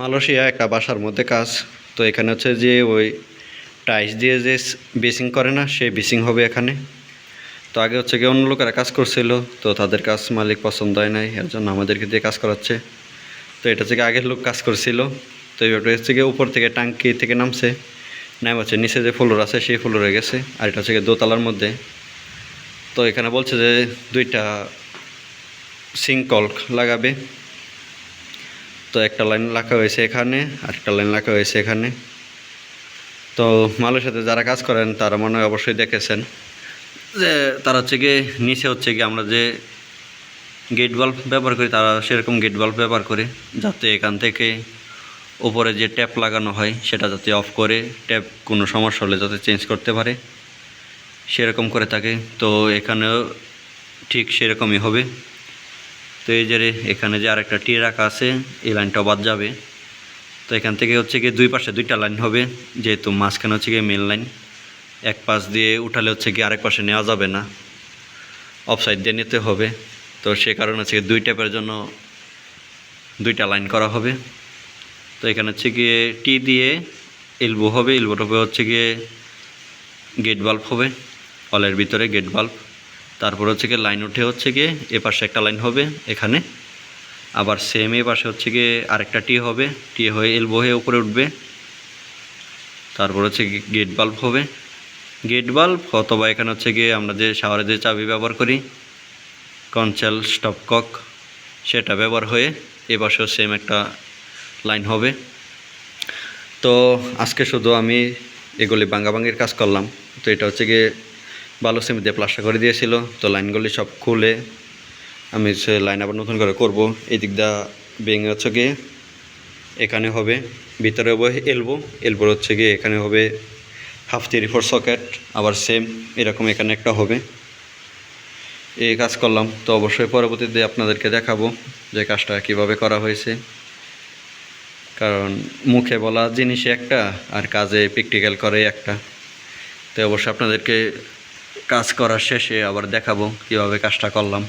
Malaysia একটা বাসার মধ্যে কাজ। তো এখানে হচ্ছে যে ওই টাইস দিয়ে যে বেসিং করে না সেই বেসিং হবে এখানে। তো আগে হচ্ছে কি অন্য লোকেরা কাজ করছিল, তো তাদের কাজ মালিক পছন্দ হয় নাই, এর জন্য আমাদেরকে দিয়ে কাজ করাচ্ছে। তো এটা হচ্ছে কি আগের লোক কাজ করছিল। তো এইভাবে হচ্ছে কি উপর থেকে টাঙ্কি থেকে নামছে। নাম হচ্ছে নিচে যে ফ্লোর আছে, সেই ফ্লোরে গেছে, আর এটা হচ্ছে কি দোতলার মধ্যে। তো এখানে বলছে যে দুইটা সিঙ্কল লাগাবে। তো একটা লাইন রাখা হয়েছে এখানে, আর একটা লাইন রাখা হয়েছে এখানে। তো মালয়েশিয়াতে যারা কাজ করেন, তারা মনে হয় অবশ্যই দেখেছেন যে তারা হচ্ছে গিয়ে, নিচে হচ্ছে গিয়ে আমরা যে গেট বাল্ব ব্যবহার করি, তারা সেরকম গেট বাল্ব ব্যবহার করে, যাতে এখান থেকে উপরে যে ট্যাপ লাগানো হয়, সেটা যাতে অফ করে ট্যাপ কোনো সমস্যা হলে যাতে চেঞ্জ করতে পারে। সেরকম করে থাকে। তো এখানেও ঠিক সেরকমই হবে। তো এই যে এখানে যে আরেকটা টি রাখা আছে, এই লাইনটাও বাদ যাবে। তো এখান থেকে হচ্ছে গিয়ে দুই পাশে দুইটা লাইন হবে, যেহেতু মাঝখানে হচ্ছে গিয়ে মেন লাইন এক পাশ দিয়ে উঠালে হচ্ছে গিয়ে আরেক পাশে নেওয়া যাবে না। অফ সাইড দিয়ে নিতে হবে। তো সে কারণে হচ্ছে দুই ট্যাপের জন্য দুইটা লাইন করা হবে। তো এখানে হচ্ছে গিয়ে টি দিয়ে এলবো হবে এলবোর হবে হচ্ছে গিয়ে গেট বাল্ব হবে। হলের ভিতরে গেট বাল্ব তারপর হচ্ছে গিয়ে লাইন উঠে হচ্ছে গিয়ে এ পাশে একটা লাইন হবে এখানে। আবার সেম এ পাশে হচ্ছে গিয়ে আরেকটা টি হবে। টি হয়ে এলবো হয়ে উপরে উঠবে। তারপর হচ্ছে গেট বাল্ব হবে। গেট বাল্ব অথবা এখানে হচ্ছে গিয়ে আমরা যে শাওয়ারে যে চাবি ব্যবহার করি কনচেল স্টপকক সেটা ব্যবহার হয়ে এ পাশেও সেম একটা লাইন হবে। তো আজকে শুধু আমি এগুলি ভাঙ্গাভাঙ্গির কাজ করলাম। তো এটা হচ্ছে গিয়ে ভালো সিমেন্ট দিয়ে প্লাস্টার করে দিয়েছিল। তো লাইনগুলি সব খুলে আমি সে লাইন আবার নতুন করে করব। এই দিক দা ভেঙে হচ্ছে গিয়ে এখানে হবে, ভিতরে হবে এলবো এলবোর হচ্ছে গিয়ে এখানে হবে হাফ থ্রি ফোর সকেট আবার সেম এরকম এখানে একটা হবে। এই কাজ করলাম, তো অবশ্যই পরবর্তীতে আপনাদেরকে দেখাবো যে কাজটা কীভাবে করা হয়েছে। কারণ মুখে বলা জিনিসই একটা আর কাজে প্র্যাকটিক্যাল করে একটা। তো অবশ্যই আপনাদেরকে কাজ করার শেষে আবার দেখাবো কীভাবে কাজটা করলাম।